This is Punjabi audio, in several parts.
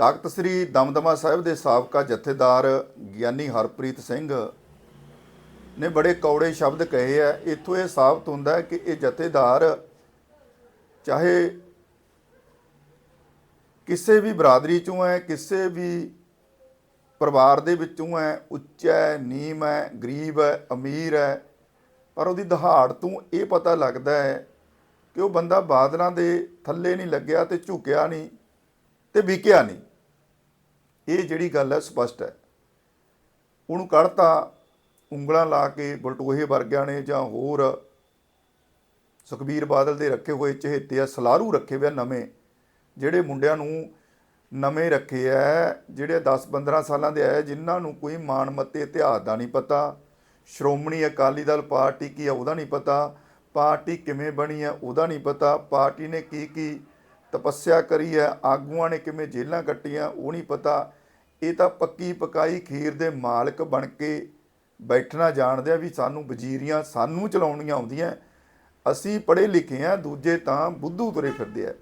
ਤਾਕਤ ਸ੍ਰੀ ਦਮਦਮਾ ਸਾਹਿਬ ਦੇ ਸਾਬਕਾ ਜਥੇਦਾਰ ਗਿਆਨੀ ਹਰਪ੍ਰੀਤ ਸਿੰਘ ਨੇ ਬੜੇ ਕੌੜੇ ਸ਼ਬਦ ਕਹੇ ਆ। ਇੱਥੋਂ ਇਹ ਸਾਬਤ ਹੁੰਦਾ ਹੈ ਕਿ ਇਹ ਜਥੇਦਾਰ ਚਾਹੇ ਕਿਸੇ ਵੀ ਬਰਾਦਰੀ ਚੋਂ ਹੈ, ਕਿਸੇ ਵੀ ਪਰਿਵਾਰ ਦੇ ਵਿੱਚੋਂ ਹੈ, ਉੱਚਾ ਹੈ, ਨੀਮ ਹੈ, ਗਰੀਬ ਹੈ, ਅਮੀਰ ਹੈ, ਪਰ ਉਹਦੀ ਦਹਾੜ ਤੋਂ ਇਹ ਪਤਾ ਲੱਗਦਾ ਹੈ ਕਿ ਉਹ ਬੰਦਾ ਬਾਦਲਾਂ ਦੇ ਥੱਲੇ ਨਹੀਂ ਲੱਗਿਆ ਤੇ ਝੁਕਿਆ ਨਹੀਂ ਤੇ ਵਿਕਿਆ ਨਹੀਂ। ਇਹ ਜਿਹੜੀ ਗੱਲ ਹੈ ਸਪਸ਼ਟ ਹੈ। ਉਹਨੂੰ ਕੱਢਤਾ ਉਂਗਲਾਂ ਲਾ ਕੇ ਬਲਟੋਹੇ ਵਰਗਿਆਂ ਨੇ ਜਾਂ ਹੋਰ ਸੁਖਬੀਰ ਬਾਦਲ ਦੇ ਰੱਖੇ ਹੋਏ ਚਹੇਤੇ ਆ, ਸਲਾਰੂ ਰੱਖੇ ਹੋਏ ਆ ਨਵੇਂ, ਜਿਹੜੇ ਮੁੰਡਿਆਂ ਨੂੰ ਨਵੇਂ ਰੱਖੇ ਆ, ਜਿਹੜੇ 10-15 ਸਾਲਾਂ ਦੇ ਆ, ਜਿਨ੍ਹਾਂ ਨੂੰ ਕੋਈ ਮਾਣ ਮੱਤੇ ਇਤਿਹਾਸ ਦਾ ਨਹੀਂ ਪਤਾ, ਸ਼੍ਰੋਮਣੀ ਅਕਾਲੀ ਦਲ ਪਾਰਟੀ ਕੀ ਆ ਉਹਦਾ ਨਹੀਂ ਪਤਾ, ਪਾਰਟੀ ਕਿਵੇਂ ਬਣੀ ਆ ਉਹਦਾ ਨਹੀਂ ਪਤਾ, ਪਾਰਟੀ ਨੇ ਕੀ ਕੀ ਤਪੱਸਿਆ ਕਰੀ ਹੈ ਆਗੂਆਂ ਨੇ ਕਿਵੇਂ ਜੇਲ੍ਹਾਂ ਕੱਟੀਆਂ ਉਹ ਨਹੀਂ ਪਤਾ ਇਹ ਤਾਂ ਪੱਕੀ ਪਕਾਈ ਖੀਰ ਦੇ ਮਾਲਕ ਬਣ ਕੇ ਬੈਠਣਾ ਜਾਣਦੇ ਆ ਵੀ ਸਾਨੂੰ ਵਜ਼ੀਰੀਆਂ ਸਾਨੂੰ ਚਲਾਉਣੀਆਂ ਆਉਂਦੀਆਂ। ਅਸੀਂ ਪੜ੍ਹੇ ਲਿਖੇ ਆ, ਦੂਜੇ ਤਾਂ ਬੁੱਧੂ ਤੁਰੇ ਫਿਰਦੇ ਆ।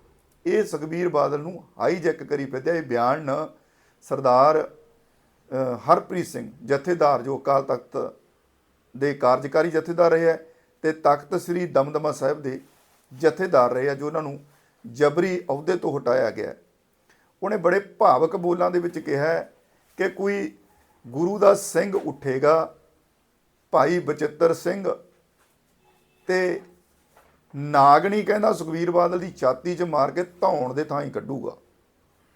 ਇਹ ਸੁਖਬੀਰ ਬਾਦਲ ਨੂੰ ਹਾਈਜੈਕ ਕਰੀ ਫਿਰਦੇ ਆ। ਇਹ ਬਿਆਨ ਸਰਦਾਰ ਹਰਪ੍ਰੀਤ ਸਿੰਘ ਜਥੇਦਾਰ ਜੋ ਅਕਾਲ ਤਖਤ ਦੇ ਕਾਰਜਕਾਰੀ ਜਥੇਦਾਰ ਰਹੇ ਹੈ ਤੇ ਤਖਤ ਸ੍ਰੀ ਦਮਦਮਾ ਸਾਹਿਬ ਦੇ ਜਥੇਦਾਰ ਰਹੇ ਆ, ਜੋ ਉਹਨਾਂ ਨੂੰ ਜਬਰੀ ਅਹੁਦੇ ਤੋਂ ਹਟਾਇਆ ਗਿਆ। ਉਹਨੇ ਬੜੇ ਭਾਵਕ ਬੋਲਾਂ ਦੇ ਵਿੱਚ ਕਿਹਾ ਕਿ ਕੋਈ ਗੁਰੂ ਦਾ ਸਿੰਘ ਉੱਠੇਗਾ, ਭਾਈ ਬਚਿੱਤਰ ਸਿੰਘ ਤੇ ਨਾਗਣੀ ਕਹਿੰਦਾ, ਸੁਖਵੀਰ ਬਾਦਲ ਦੀ ਛਾਤੀ 'ਚ ਮਾਰ ਕੇ ਧੌਣ ਦੇ ਥਾਂ ਹੀ ਕੱਢੂਗਾ।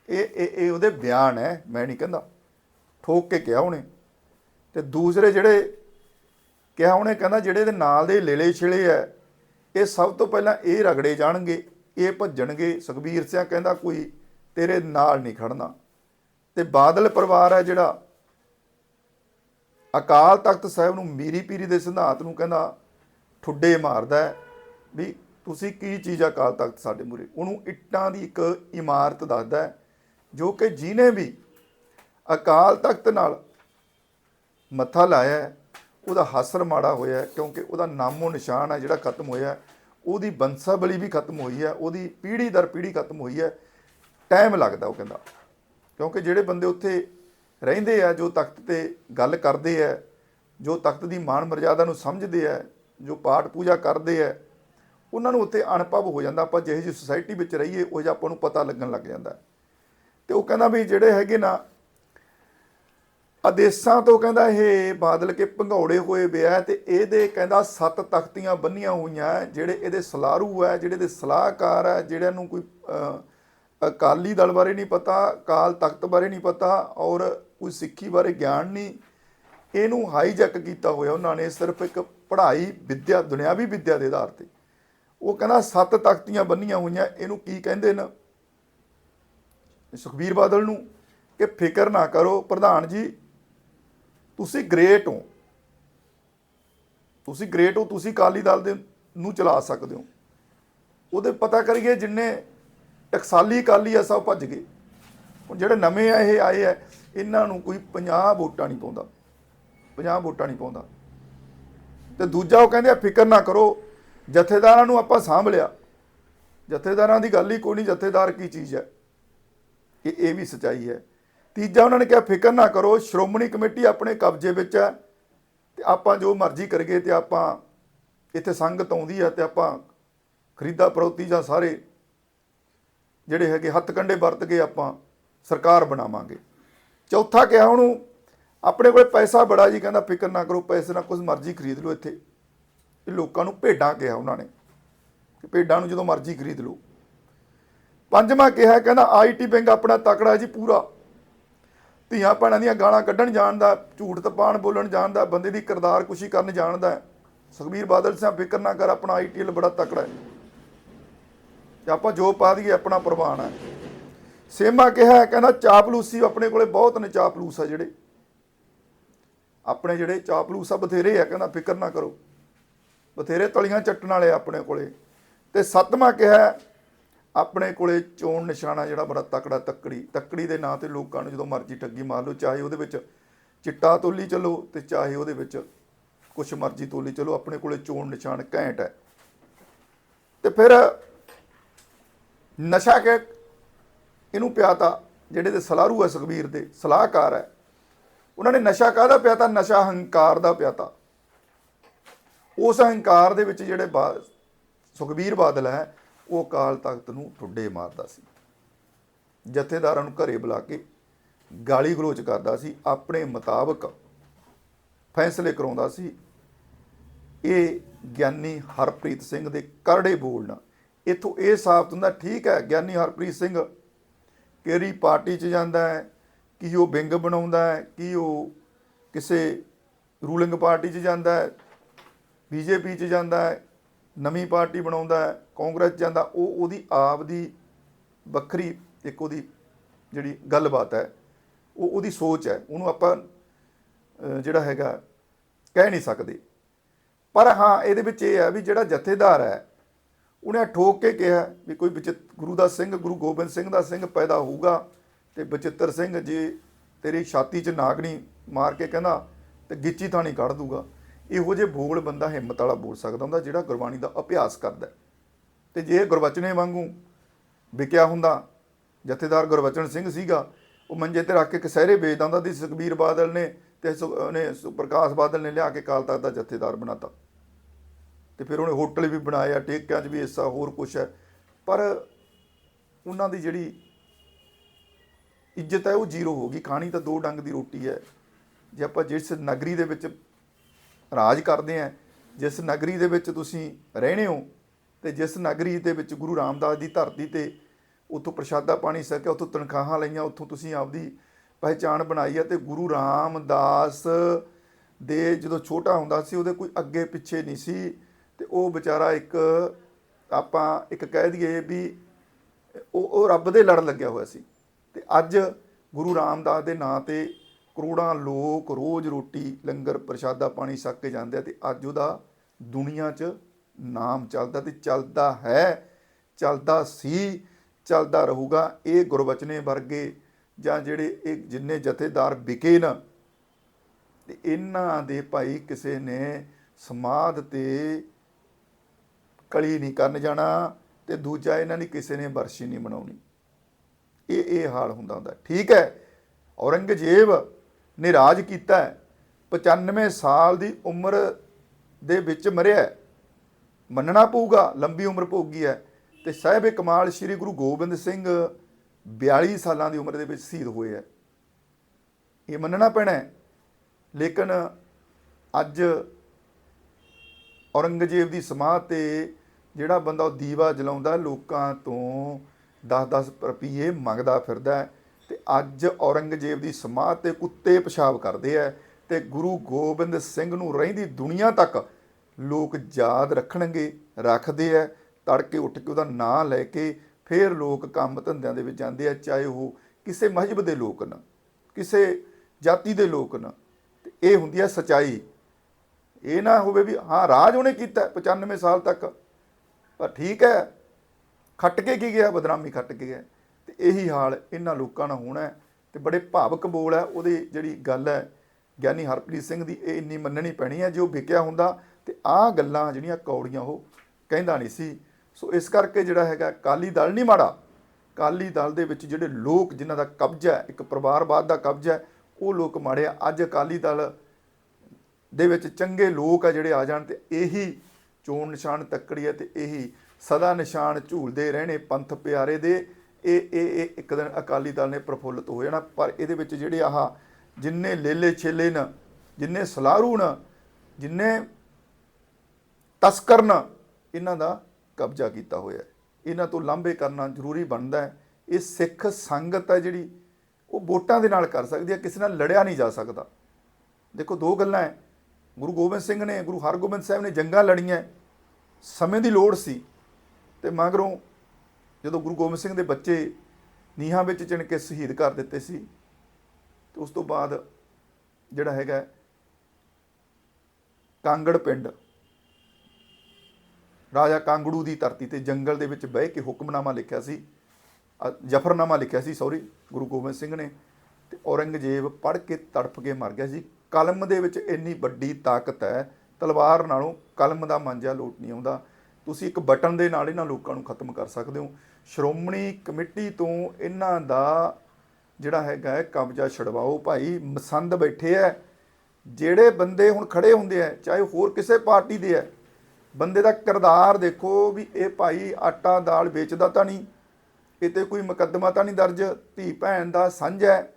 ਇਹ ਇਹ ਇਹ ਉਹਦੇ ਬਿਆਨ ਹੈ, ਮੈਂ ਨਹੀਂ ਕਹਿੰਦਾ। ਠੋਕ ਕੇ ਕਿਹਾ ਉਹਨੇ। ਤੇ ਦੂਸਰੇ ਜਿਹੜੇ ਕਿਹਾ ਉਹਨੇ, ਕਹਿੰਦਾ ਜਿਹੜੇ ਇਹਦੇ ਨਾਲ ਦੇ ਲੇਲੇ ਛਿਲੇ ਐ ਇਹ ਸਭ ਤੋਂ ਪਹਿਲਾਂ ਇਹ ਰਗੜੇ ਜਾਣਗੇ, ਇਹ ਭੱਜਣਗੇ। ਸੁਖਬੀਰ ਸਿੰਘ ਕਹਿੰਦਾ ਕੋਈ ਤੇਰੇ ਨਾਲ ਨਹੀਂ ਖੜਨਾ। ਤੇ ਬਾਦਲ ਪਰਿਵਾਰ ਹੈ ਜਿਹੜਾ ਅਕਾਲ ਤਖਤ ਸਾਹਿਬ ਨੂੰ ਮੀਰੀ ਪੀਰੀ ਦੇ ਸਿਧਾਂਤ ਨੂੰ ਕਹਿੰਦਾ ਠੁੱਡੇ ਮਾਰਦਾ ਹੈ ਵੀ ਤੁਸੀਂ ਕੀ ਚੀਜ਼ ਅਕਾਲ ਤਖਤ ਸਾਡੇ ਮੂਰੇ ਉਹਨੂੰ ਇੱਟਾਂ ਦੀ ਇੱਕ ਇਮਾਰਤ ਦੱਸਦਾ ਹੈ ਜੋ ਕਿ ਜਿਹਨੇ ਵੀ ਅਕਾਲ ਤਖਤ ਨਾਲ ਮੱਥਾ ਲਾਇਆ ਉਹਦਾ ਹਸਰ ਮਾੜਾ ਹੋਇਆ ਕਿਉਂਕਿ ਉਹਦਾ ਨਾਮੋ ਨਿਸ਼ਾਨ ਹੈ ਜਿਹੜਾ ਖਤਮ ਹੋਇਆ ਹੈ, ਉਹਦੀ ਬੰਸਾਵਲੀ ਵੀ ਖਤਮ ਹੋਈ ਹੈ ਉਹਦੀ ਪੀੜ੍ਹੀ ਦਰ ਪੀੜ੍ਹੀ ਖਤਮ ਹੋਈ ਹੈ ਟਾਈਮ ਲੱਗਦਾ, ਉਹ ਕਹਿੰਦਾ। ਕਿਉਂਕਿ ਜਿਹੜੇ ਬੰਦੇ ਉੱਥੇ ਰਹਿੰਦੇ ਆ, ਜੋ ਤਖਤ ਤੇ ਗੱਲ ਕਰਦੇ ਆ, ਜੋ ਤਖਤ ਦੀ ਮਾਣ ਮਰਜ਼ਾਦਾ ਨੂੰ ਸਮਝਦੇ ਆ, ਜੋ ਪਾਠ ਪੂਜਾ ਕਰਦੇ ਆ, ਉਹਨਾਂ ਨੂੰ ਉੱਥੇ ਅਨੁਭਵ ਹੋ ਜਾਂਦਾ। ਆਪਾਂ ਜਿਹੇ ਜਿਹੀ ਸੁਸਾਇਟੀ ਵਿੱਚ ਰਹੀਏ, ਉਹ ਜਿਹਾ ਆਪਾਂ ਨੂੰ ਪਤਾ ਲੱਗਣ ਲੱਗ ਜਾਂਦਾ। ਤੇ ਉਹ ਕਹਿੰਦਾ ਵੀ ਜਿਹੜੇ ਹੈਗੇ ਨਾ ਆਦੇਸ਼ਾਂ ਤੋਂ ਕਹਿੰਦਾ ਇਹ ਬਾਦਲ ਕੇ ਭੰਗੌੜੇ ਹੋਏ ਵਿਆ ਤੇ ਇਹਦੇ ਕਹਿੰਦਾ ਸੱਤ ਤਖਤੀਆਂ ਬੰਨੀਆਂ ਹੋਈਆਂ, ਜਿਹੜੇ ਇਹਦੇ ਸਲਾਰੂ ਹੈ ਜਿਹੜੇ ਇਹਦੇ ਸਲਾਹਕਾਰ ਹੈ ਜਿਹੜਿਆਂ ਨੂੰ ਕੋਈ ਅਕਾਲੀ ਦਲ ਬਾਰੇ ਨਹੀਂ ਪਤਾ ਕਾਲ ਤਖਤ ਬਾਰੇ ਨਹੀਂ ਪਤਾ ਔਰ ਕੋਈ ਸਿੱਖੀ ਬਾਰੇ ਗਿਆਨ ਨਹੀਂ। ਇਹਨੂੰ ਹਾਈਜੈਕ ਕੀਤਾ ਹੋਇਆ ਉਹਨਾਂ ਨੇ ਸਿਰਫ ਇੱਕ ਪੜ੍ਹਾਈ ਵਿੱਦਿਆ, ਦੁਨਿਆਵੀ ਵਿੱਦਿਆ ਦੇ ਆਧਾਰ ਤੇ। ਉਹ ਕਹਿੰਦਾ ਸੱਤ ਤਖਤੀਆਂ ਬੰਨੀਆਂ ਹੋਈਆਂ, ਇਹਨੂੰ ਕੀ ਕਹਿੰਦੇ ਨੇ? ਸੁਖਬੀਰ ਬਾਦਲ ਨੂੰ ਕਿ ਫਿਕਰ ਨਾ ਕਰੋ, ਪ੍ਰਧਾਨ ਜੀ, ਤੁਸੀਂ ਗ੍ਰੇਟ ਹੋ। ਤੁਸੀਂ ਗ੍ਰੇਟ ਹੋ, ਤੁਸੀਂ ਕਾਲੀ ਦਲ ਦੇ ਨੂੰ ਚਲਾ ਸਕਦੇ ਹੋ। ਉਹਦੇ ਪਤਾ ਕਰੀਏ ਜਿੰਨੇ ਟਕਸਾਲੀ ਅਕਾਲੀ ਆ ਸਭ ਭੱਜ ਗਏ। ਹੁਣ ਜਿਹੜੇ ਨਵੇਂ ਆ ਇਹ ਆਏ ਆ ਇਹਨਾਂ ਨੂੰ ਕੋਈ 50 ਵੋਟਾਂ ਨਹੀਂ ਪਾਉਂਦਾ। 50 ਵੋਟਾਂ ਨਹੀਂ ਪਾਉਂਦਾ। ਤੇ ਦੂਜਾ ਉਹ ਕਹਿੰਦੇ ਆ, ਫਿਕਰ ਨਾ ਕਰੋ, ਜਥੇਦਾਰਾਂ ਨੂੰ ਆਪਾਂ ਸਾਂਭ ਲਿਆ ਜਥੇਦਾਰਾਂ ਦੀ ਗੱਲ ਹੀ ਕੋਈ ਨਹੀਂ, ਜਥੇਦਾਰ ਕੀ ਚੀਜ਼ ਹੈ ਇਹ ਇਹ ਵੀ ਸਚਾਈ ਹੈ ਤੀਜਾ ਉਹਨਾਂ ਨੇ ਕਿਹਾ, ਫਿਕਰ ਨਾ ਕਰੋ, ਸ਼੍ਰੋਮਣੀ ਕਮੇਟੀ ਆਪਣੇ ਕਬਜ਼ੇ ਵਿੱਚ ਹੈ ਤੇ ਆਪਾਂ ਜੋ ਮਰਜ਼ੀ ਕਰਗੇ ਤੇ ਆਪਾਂ ਇੱਥੇ ਸੰਗਤ ਆਉਂਦੀ ਹੈ ਤੇ ਆਪਾਂ ਖਰੀਦਾ ਪ੍ਰੋਤੀ ਜਾਂ ਸਾਰੇ ਜਿਹੜੇ ਹੈਗੇ ਹੱਥ ਕੰਡੇ ਵਰਤ ਕੇ ਆਪਾਂ ਸਰਕਾਰ ਬਣਾਵਾਂਗੇ। ਚੌਥਾ ਕਿਹਾ ਉਹਨੂੰ, ਆਪਣੇ ਕੋਲ ਪੈਸਾ ਬੜਾ ਜੀ, ਕਹਿੰਦਾ ਫਿਕਰ ਨਾ ਕਰੋ, ਪੈਸੇ ਨਾਲ ਕੁਝ ਮਰਜ਼ੀ ਖਰੀਦ ਲਓ ਇੱਥੇ। ਇਹ ਲੋਕਾਂ ਨੂੰ ਭੇਡਾਂ ਕਿਹਾ ਉਹਨਾਂ ਨੇ ਕਿ ਭੇਡਾਂ ਨੂੰ ਜਦੋਂ ਮਰਜ਼ੀ ਖਰੀਦ ਲਓ। ਪੰਜਵਾਂ ਕਿਹਾ, ਕਹਿੰਦਾ ਆਈਟੀ ਬੈਂਕ ਆਪਣਾ ਤਕੜਾ ਜੀ ਪੂਰਾ। ਧੀਆਂ ਭੈਣਾਂ ਦੀਆਂ ਗਾਲਾਂ ਕੱਢਣ ਜਾਣਦਾ ਝੂਠ ਤਪਾਣ ਬੋਲਣ ਜਾਣਦਾ ਬੰਦੇ ਦੀ ਕਿਰਦਾਰ ਕੁਸ਼ੀ ਕਰਨ ਜਾਣਦਾ ਸੁਖਬੀਰ ਬਾਦਲ ਸਿੰਘ ਫਿਕਰ ਨਾ ਕਰ, ਆਪਣਾ ਆਈਟੀਐਲ ਬੜਾ ਤਕੜਾ ਹੈ। ਤੇ ਆਪਾਂ ਜੋ ਪਾ ਦਈਏ, ਆਪਣਾ ਪ੍ਰਵਾਨ ਹੈ ਸੇਮਾ ਕਿਹਾ, ਕਹਿੰਦਾ ਚਾਪਲੂਸੀ ਆਪਣੇ ਕੋਲੇ ਬਹੁਤ ਨੇ, ਚਾਪਲੂਸ ਆ ਜਿਹੜੇ। ਆਪਣੇ ਜਿਹੜੇ ਚਾਪਲੂਸ ਆ, ਬਥੇਰੇ ਆ, ਕਹਿੰਦਾ ਫਿਕਰ ਨਾ ਕਰੋ। ਬਥੇਰੇ ਤਲੀਆਂ ਚੱਟਣ ਵਾਲੇ ਆ ਆਪਣੇ ਕੋਲੇ। ਤੇ ਸੱਤਵਾਂ ਕਿਹਾ, ਆਪਣੇ ਕੋਲੇ ਚੋਣ ਨਿਸ਼ਾਨਾ ਜਿਹੜਾ ਬੜਾ ਤਕੜਾ, ਤੱਕੜੀ ਤੱਕੜੀ ਦੇ ਨਾਂ ਤੇ ਲੋਕਾਂ ਨੂੰ ਜਦੋਂ ਮਰਜ਼ੀ ਠੱਗੀ ਮਾਰ ਲਓ, ਚਾਹੇ ਉਹਦੇ ਵਿੱਚ ਚਿੱਟਾ ਤੋਲੀ ਚੱਲੋ ਤੇ ਚਾਹੇ ਉਹਦੇ ਵਿੱਚ ਕੁਛ ਮਰਜ਼ੀ ਤੋਲੀ ਚੱਲੋ, ਆਪਣੇ ਕੋਲੇ ਚੋਣ ਨਿਸ਼ਾਨ ਘੈਂਟ ਹੈ ਤੇ ਫਿਰ ਨਸ਼ਾ ਕੇ ਇਹਨੂੰ ਪਿਆਤਾ ਜਿਹੜੇ ਦੇ ਸਲਾਰੂ ਹੈ ਸੁਖਬੀਰ ਦੇ, ਸਲਾਹਕਾਰ ਹੈ ਉਹਨਾਂ ਨੇ ਨਸ਼ਾ ਕਾਹਦਾ ਪਿਆ ਤਾਂ? ਨਸ਼ਾ ਹੰਕਾਰ ਦਾ ਪਿਆ ਤਾ। ਉਸ ਹੰਕਾਰ ਦੇ ਵਿੱਚ ਜਿਹੜੇ ਬਾ- ਸੁਖਬੀਰ ਬਾਦਲ ਹੈ, ਉਹ ਅਕਾਲ ਤਖਤ ਨੂੰ ਟੁੱਡੇ ਮਾਰਦਾ ਸੀ। ਜਥੇਦਾਰਾਂ ਨੂੰ ਘਰੇ ਬੁਲਾ ਕੇ ਗਾਲੀ ਗਲੋਚ ਕਰਦਾ ਸੀ। ਆਪਣੇ ਮੁਤਾਬਕ ਫੈਸਲੇ ਕਰਾਉਂਦਾ ਸੀ। ਇਹ ਗਿਆਨੀ ਹਰਪ੍ਰੀਤ ਸਿੰਘ ਦੇ ਕਰੜੇ ਬੋਲਣਾ ਇਥੋਂ ਇਹ ਸਾਬਤ ਹੁੰਦਾ, ਠੀਕ ਹੈ, ਗਿਆਨੀ ਹਰਪ੍ਰੀਤ ਸਿੰਘ ਕਿਹੜੀ ਪਾਰਟੀ 'ਚ ਜਾਂਦਾ ਹੈ, ਕੀ ਉਹ ਵਿੰਗ ਬਣਾਉਂਦਾ ਹੈ, ਕੀ ਉਹ ਕਿਸੇ ਰੂਲਿੰਗ ਪਾਰਟੀ 'ਚ ਜਾਂਦਾ ਹੈ, ਬੀਜੇਪੀ 'ਚ ਜਾਂਦਾ ਹੈ, ਨਵੀਂ ਪਾਰਟੀ ਬਣਾਉਂਦਾ ਹੈ, ਕਾਂਗਰਸ 'ਚ ਜਾਂਦਾ, ਉਹ ਉਹਦੀ ਆਪ ਦੀ ਵੱਖਰੀ ਇੱਕ ਉਹਦੀ ਜਿਹੜੀ ਗੱਲਬਾਤ ਹੈ, ਉਹ ਉਹਦੀ ਸੋਚ ਹੈ, ਉਹਨੂੰ ਆਪਾਂ ਜਿਹੜਾ ਹੈਗਾ, ਕਹਿ ਨਹੀਂ ਸਕਦੇ। ਪਰ ਹਾਂ, ਇਹਦੇ ਵਿੱਚ ਇਹ ਹੈ ਵੀ ਜਿਹੜਾ ਜਥੇਦਾਰ ਹੈ ਉਹਨੇ ਠੋਕ ਕੇ ਕਿਹਾ ਵੀ ਕੋਈ ਵਿਚ ਗੁਰੂ ਦਾ ਸਿੰਘ, ਗੁਰੂ ਗੋਬਿੰਦ ਸਿੰਘ ਦਾ ਸਿੰਘ ਪੈਦਾ ਹੋਊਗਾ ਤੇ ਬਚਿੱਤਰ ਸਿੰਘ ਜੇ ਤੇਰੀ ਛਾਤੀ 'ਚ ਨਾਗਣੀ ਮਾਰ ਕੇ ਕਹਿੰਦਾ ਤੇ ਗਿੱਚੀ ਥਾਣੀ ਕੱਢ ਦੂਗਾ ਇਹੋ ਜਿਹੇ ਬੋਲ ਬੰਦਾ ਹਿੰਮਤ ਵਾਲਾ ਬੋਲ ਸਕਦਾ ਹੁੰਦਾ ਜਿਹੜਾ ਗੁਰਬਾਣੀ ਦਾ ਅਭਿਆਸ ਕਰਦਾ ਹੈ। ਤੇ ਜੇ ਇਹ ਗੁਰਵਚਨੇ ਵਾਂਗੂ ਵਿਕਿਆ ਹੁੰਦਾ, ਜਥੇਦਾਰ ਗੁਰਵਚਨ ਸਿੰਘ ਸੀਗਾ, ਉਹ ਮੰਜੇ ਤੇ ਰੱਖ ਕੇ ਕਸਹਿਰੇ ਵੇਚਦਾ ਹੁੰਦਾ ਸੀ, ਸੁਖਬੀਰ ਬਾਦਲ ਨੇ ਤੇ ਸੁ- ਸੁ- ਪ੍ਰਕਾਸ਼ ਬਾਦਲ ਨੇ ਲਿਆ ਕੇ ਅਕਾਲ ਤਖਤ ਦਾ ਜਥੇਦਾਰ ਬਣਾਤਾ ਤੇ ਫਿਰ ਉਹਨੇ ਹੋਟਲ ਵੀ ਬਣਾਇਆ ਟੇਕਿਆਂ 'ਚ ਵੀ ਹਿੱਸਾ, ਹੋਰ ਕੁਛ ਹੈ। ਪਰ ਉਹਨਾਂ ਦੀ ਜਿਹੜੀ ਇੱਜ਼ਤ ਹੈ ਉਹ ਜ਼ੀਰੋ ਹੋ ਗਈ। ਖਾਣੀ ਤਾਂ ਦੋ ਡੰਗ ਦੀ ਰੋਟੀ ਹੈ। ਜੇ ਆਪਾਂ ਜਿਸ ਨਗਰੀ ਦੇ ਵਿੱਚ ਰਾਜ ਕਰਦੇ ਆ ਜਿਸ ਨਗਰੀ ਦੇ ਵਿੱਚ ਤੁਸੀਂ ਰਹਿਣੇ ਹੋ ਤੇ ਜਿਸ ਨਗਰੀ ਦੇ ਵਿੱਚ ਗੁਰੂ ਰਾਮਦਾਸ ਦੀ ਧਰਤੀ ਤੇ ਉੱਥੋਂ ਪ੍ਰਸ਼ਾਦਾ ਪਾਣੀ ਸਕਿਆ, ਉੱਥੋਂ ਤਨਖਾਹਾਂ ਲਈਆਂ, ਉੱਥੋਂ ਤੁਸੀਂ ਆਪਦੀ ਪਹਿਚਾਣ ਬਣਾਈ ਹੈ ਤੇ ਗੁਰੂ ਰਾਮਦਾਸ ਦੇ ਜਦੋਂ ਛੋਟਾ ਹੁੰਦਾ ਸੀ, ਉਹਦੇ ਕੋਈ ਅੱਗੇ ਪਿੱਛੇ ਨਹੀਂ ਸੀ। ਤੇ ਉਹ ਵਿਚਾਰਾ ਇੱਕ, ਆਪਾਂ ਇੱਕ ਕਹਿ ਦਈਏ ਵੀ ਉਹ ਉਹ ਰੱਬ ਦੇ ਲੜਨ ਲੱਗਿਆ ਹੋਇਆ ਸੀ। ਤੇ ਅੱਜ ਗੁਰੂ ਰਾਮਦਾਸ ਦੇ ਨਾਂ ਤੇ ਕਰੋੜਾਂ ਲੋਕ ਰੋਜ਼ ਰੋਟੀ, ਲੰਗਰ, ਪ੍ਰਸ਼ਾਦਾ ਪਾਣੀ ਛਕ ਕੇ ਜਾਂਦੇ ਆ ਤੇ ਅੱਜ ਉਹਦਾ ਦੁਨੀਆ 'ਚ ਨਾਮ ਚੱਲਦਾ ਤੇ ਚੱਲਦਾ ਹੈ, ਚੱਲਦਾ ਸੀ, ਚੱਲਦਾ ਰਹੂਗਾ। ਇਹ ਗੁਰਬਚਨੇ ਵਰਗੇ ਜਾਂ ਜਿਹੜੇ ਇਹ ਜਿੰਨੇ ਜਥੇਦਾਰ ਵਿਕੇ ਨਾ, ਤੇ ਇਹਨਾਂ ਦੇ ਭਾਈ ਕਿਸੇ ਨੇ ਸਮਾਧ ਤੇ ਕਲੀ ਨਹੀਂ ਕਰਨ ਜਾਣਾ ਤੇ ਦੂਜਾ ਇਹਨਾਂ ਨੇ ਕਿਸੇ ਨੇ ਵਰਸ਼ੀ ਨਹੀਂ ਬਣਾਉਣੀ ਇਹ ਇਹ ਹਾਲ ਹੁੰਦਾ ਹੁੰਦਾ। ਠੀਕ ਹੈ। ਔਰੰਗਜ਼ੇਬ ਨੇ ਰਾਜ ਕੀਤਾ ਹੈ। 95 ਸਾਲ ਦੀ ਉਮਰ ਦੇ ਵਿੱਚ ਮਰਿਆ ਮੰਨਣਾ ਪਊਗਾ, ਲੰਬੀ ਉਮਰ ਭੋਗੀ ਹੈ। ਤੇ ਸਾਹਿਬ ਕਮਾਲ ਸ੍ਰੀ ਗੁਰੂ ਗੋਬਿੰਦ ਸਿੰਘ 42 ਸਾਲਾਂ ਦੀ ਉਮਰ ਦੇ ਵਿੱਚ ਸ਼ਹੀਦ ਹੋਏ ਹੈ। ਇਹ ਮੰਨਣਾ ਪੈਣਾ ਲੇਕਿਨ ਅੱਜ ਔਰੰਗਜ਼ੇਬ ਦੀ ਸਮਾਧ ਤੇ ਜਿਹੜਾ ਬੰਦਾ ਉਹ ਦੀਵਾ ਜਲਾਉਂਦਾ ਲੋਕਾਂ ਤੋਂ 10-10 ਰੁਪਏ ਮੰਗਦਾ ਫਿਰਦਾ ਹੈ ਤੇ ਅੱਜ ਔਰੰਗਜ਼ੇਬ ਦੀ ਸਮਾਧ ਤੇ ਕੁੱਤੇ ਪਿਸ਼ਾਬ ਕਰਦੇ ਆ ਤੇ ਗੁਰੂ ਗੋਬਿੰਦ ਸਿੰਘ ਨੂੰ ਰਹਿੰਦੀ ਦੁਨੀਆ ਤੱਕ ਲੋਕ ਯਾਦ ਰੱਖਣਗੇ, ਰੱਖਦੇ ਆ ਤੜਕੇ ਉੱਠ ਕੇ ਉਹਦਾ ਨਾਂ ਲੈ ਕੇ ਫਿਰ ਲੋਕ ਕੰਮ ਧੰਦਿਆਂ ਦੇ ਵਿੱਚ ਜਾਂਦੇ ਆ ਚਾਹੇ ਉਹ ਕਿਸੇ ਮਜਹਬ ਦੇ ਲੋਕ ਨਾ, ਕਿਸੇ ਜਾਤੀ ਦੇ ਲੋਕ ਨਾ, ਤੇ ਇਹ ਹੁੰਦੀ ਹੈ ਸਚਾਈ। ਇਹ ਨਾ ਹੋਵੇ ਵੀ ਹਾਂ, ਰਾਜ ਉਹਨੇ ਕੀਤਾ 95 ਸਾਲ ਤੱਕ। ਪਰ ਠੀਕ ਹੈ, ਖੱਟ ਕੇ ਕੀ ਗਿਆ, ਬਦਨਾਮੀ ਖੱਟ ਕੇ ਗਿਆ ਤੇ ਇਹੀ ਹਾਲ ਇਹਨਾਂ ਲੋਕਾਂ ਨਾਲ ਹੋਣਾ ਹੈ ਤੇ ਬੜੇ ਭਾਵਕ ਬੋਲ ਹੈ, ਉਹਦੀ ਜਿਹੜੀ ਗੱਲ ਹੈ, ਗਿਆਨੀ ਹਰਪ੍ਰੀਤ ਸਿੰਘ ਦੀ, ਇਹ ਇੰਨੀ ਮੰਨਣੀ ਪੈਣੀ ਹੈ, ਜੇ ਉਹ ਵਿਕਿਆ ਹੁੰਦਾ ਤੇ ਆਹ ਗੱਲਾਂ ਜਿਹੜੀਆਂ ਕੌੜੀਆਂ ਉਹ ਕਹਿੰਦਾ ਨਹੀਂ ਸੀ। ਸੋ ਇਸ ਕਰਕੇ ਜਿਹੜਾ ਹੈਗਾ ਕਾਲੀ ਦਲ ਨਹੀਂ ਮਾੜਾ। ਕਾਲੀ ਦਲ ਦੇ ਵਿੱਚ ਜਿਹੜੇ ਲੋਕ ਜਿਨ੍ਹਾਂ ਦਾ ਕਬਜ਼ਾ ਹੈ, ਇੱਕ ਪਰਿਵਾਰਵਾਦ ਦਾ ਕਬਜ਼ਾ ਹੈ, ਉਹ ਲੋਕ ਮਾੜੇ ਆ। ਅੱਜ ਅਕਾਲੀ ਦਲ ਦੇ ਵਿੱਚ ਚੰਗੇ ਲੋਕ ਆ ਜਿਹੜੇ ਆ ਜਾਣ ਤੇ ਇਹੀ ਚੋਣ ਨਿਸ਼ਾਨ ਤੱਕੜੀ ਹੈ ਤੇ ਇਹੀ ਸਦਾ ਨਿਸ਼ਾਨ ਝੂਲਦੇ ਰਹਿਣੇ ਪੰਥ ਪਿਆਰੇ ਦੇ। ਇਹ ਇਹ ਇਹ ਇੱਕ ਦਿਨ ਅਕਾਲੀ ਦਲ ਨੇ ਪ੍ਰਫੁੱਲਤ ਹੋ ਜਾਣਾ, ਪਰ ਇਹਦੇ ਵਿੱਚ ਜਿਹੜੇ ਆਹ ਜਿੰਨੇ ਲੇਲੇ ਛੇਲੇ ਨ, ਜਿੰਨੇ ਸਲਾਰੂ ਨ, ਜਿੰਨੇ ਤਸਕਰ ਨ, ਇਹਨਾਂ ਦਾ ਕਬਜ਼ਾ ਕੀਤਾ ਹੋਇਆ ਹੈ। ਇਹਨਾਂ ਤੋਂ ਲਾਂਭੇ ਕਰਨਾ ਜ਼ਰੂਰੀ ਬਣਦਾ ਹੈ। ਇਹ ਸਿੱਖ ਸੰਗਤ ਹੈ ਜਿਹੜੀ, ਉਹ ਵੋਟਾਂ ਦੇ ਨਾਲ ਕਰ ਸਕਦੀ ਹੈ, ਕਿਸੇ ਨਾਲ ਲੜਿਆ ਨਹੀਂ ਜਾ ਸਕਦਾ। ਦੇਖੋ ਦੋ ਗੱਲਾਂ ਹੈ। ਗੁਰੂ ਗੋਬਿੰਦ ਸਿੰਘ ਨੇ ਗੁਰੂ ਹਰਗੋਬਿੰਦ ਸਾਹਿਬ ਨੇ ਜੰਗਾਂ ਲੜੀਆਂ। ਸਮੇਂ ਦੀ ਲੋੜ ਸੀ ਤੇ ਮਗਰੋਂ ਜਦੋਂ ਗੁਰੂ ਗੋਬਿੰਦ ਸਿੰਘ ਦੇ ਬੱਚੇ ਨੀਹਾਂ ਵਿੱਚ ਚਿਣ ਕੇ ਸ਼ਹੀਦ ਕਰ ਦਿੱਤੇ ਸੀ ਤੇ ਉਸ ਤੋਂ ਬਾਅਦ ਜਿਹੜਾ ਹੈਗਾ ਕਾਂਗੜ ਪਿੰਡ ਰਾਜਾ ਕਾਂਗੜੂ ਦੀ ਧਰਤੀ ਤੇ ਜੰਗਲ ਦੇ ਵਿੱਚ ਬਹਿ ਕੇ ਹੁਕਮਨਾਮਾ ਲਿਖਿਆ ਸੀ ਅ, ਜਫਰਨਾਮਾ ਲਿਖਿਆ ਸੀ ਸੌਰੀ ਗੁਰੂ ਗੋਬਿੰਦ ਸਿੰਘ ਨੇ ਤੇ ਔਰੰਗਜ਼ੇਬ ਪੜ੍ਹ ਕੇ ਤੜਫ ਕੇ ਮਰ ਗਿਆ ਸੀ। ਕਲਮ ਦੇ ਵਿੱਚ ਇੰਨੀ ਵੱਡੀ ਤਾਕਤ ਹੈ, ਤਲਵਾਰ ਨਾਲੋਂ ਕਲਮ ਦਾ ਮਾਂਜਾ ਲੋਟ ਨਹੀਂ ਆਉਂਦਾ। ਤੁਸੀਂ ਇੱਕ ਬਟਨ ਦੇ ਨਾਲ ਇਹਨਾਂ ਲੋਕਾਂ ਨੂੰ ਖਤਮ ਕਰ ਸਕਦੇ ਹੋ। ਸ਼੍ਰੋਮਣੀ ਕਮੇਟੀ ਤੋਂ ਇਹਨਾਂ ਦਾ ਜਿਹੜਾ ਹੈਗਾ ਹੈ, ਕਬਜ਼ਾ ਛਡਵਾਓ ਭਾਈ। ਮਸੰਦ ਬੈਠੇ ਐ। ਜਿਹੜੇ ਬੰਦੇ ਹੁਣ ਖੜੇ ਹੁੰਦੇ ਆ ਚਾਹੇ ਹੋਰ ਕਿਸੇ ਪਾਰਟੀ ਦੇ ਐ, ਬੰਦੇ ਦਾ ਕਿਰਦਾਰ ਦੇਖੋ ਵੀ ਇਹ ਭਾਈ ਆਟਾ ਦਾਲ ਵੇਚਦਾ ਤਾਂ ਨਹੀਂ ਕਿਤੇ ਕੋਈ ਮੁਕੱਦਮਾ ਤਾਂ ਨਹੀਂ ਦਰਜ, ਧੀ ਭੈਣ ਦਾ ਸਾਂਝਾ ਹੈ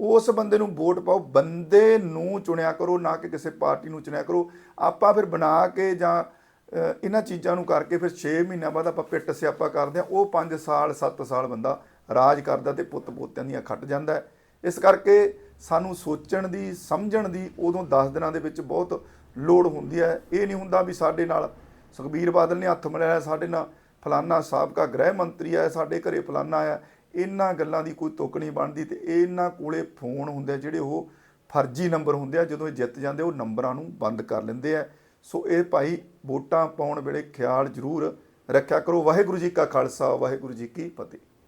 ਉਸ ਬੰਦੇ ਨੂੰ ਵੋਟ ਪਾਓ, ਬੰਦੇ ਨੂੰ ਚੁਣਿਆ ਕਰੋ, ਨਾ ਕਿ ਕਿਸੇ ਪਾਰਟੀ ਨੂੰ ਚੁਣਿਆ ਕਰੋ। ਆਪਾਂ ਫਿਰ ਬਣਾ ਕੇ ਜਾਂ ਇਹਨਾਂ ਚੀਜ਼ਾਂ ਨੂੰ ਕਰਕੇ ਫਿਰ 6 ਮਹੀਨਿਆਂ ਬਾਅਦ ਆਪਾਂ ਪਿੱਟ ਸਿਆਪਾ ਕਰਦੇ ਆ ਉਹ 5 ਸਾਲ 7 ਸਾਲ ਬੰਦਾ ਰਾਜ ਕਰਦਾ ਤੇ ਪੁੱਤ ਪੋਤਿਆਂ ਦੀਆਂ ਖੱਟ ਜਾਂਦਾ ਇਸ ਕਰਕੇ ਸਾਨੂੰ ਸੋਚਣ ਦੀ, ਸਮਝਣ ਦੀ ਉਦੋਂ 10 ਦਿਨਾਂ ਦੇ ਵਿੱਚ ਬਹੁਤ ਲੋੜ ਹੁੰਦੀ ਹੈ। ਇਹ ਨਹੀਂ ਹੁੰਦਾ ਵੀ ਸਾਡੇ ਨਾਲ ਸੁਖਬੀਰ ਬਾਦਲ ਨੇ ਹੱਥ ਮਿਲਾਇਆ, ਸਾਡੇ ਨਾਲ ਫਲਾਨਾ ਸਾਬਕਾ ਗ੍ਰਹਿ ਮੰਤਰੀ ਆਇਆ, ਸਾਡੇ ਘਰੇ ਫਲਾਨਾ ਆਇਆ। ਇਹਨਾਂ ਗੱਲਾਂ ਦੀ ਕੋਈ ਤੁਕ ਨਹੀਂ ਬਣਦੀ ਤੇ ਇਹਨਾਂ ਕੋਲੇ ਫੋਨ ਹੁੰਦੇ ਜਿਹੜੇ ਉਹ ਫਰਜ਼ੀ ਨੰਬਰ ਹੁੰਦੇ ਆ, ਜਦੋਂ ਇਹ ਜਿੱਤ ਜਾਂਦੇ ਉਹ ਨੰਬਰਾਂ ਨੂੰ ਬੰਦ ਕਰ ਲੈਂਦੇ ਆ। ਸੋ ਇਹ ਭਾਈ ਵੋਟਾਂ ਪਾਉਣ ਵੇਲੇ ਖਿਆਲ ਜ਼ਰੂਰ ਰੱਖਿਆ ਕਰੋ। ਵਾਹਿਗੁਰੂ ਜੀ ਕਾ ਖਾਲਸਾ, ਵਾਹਿਗੁਰੂ ਜੀ ਕੀ ਫਤਿਹ।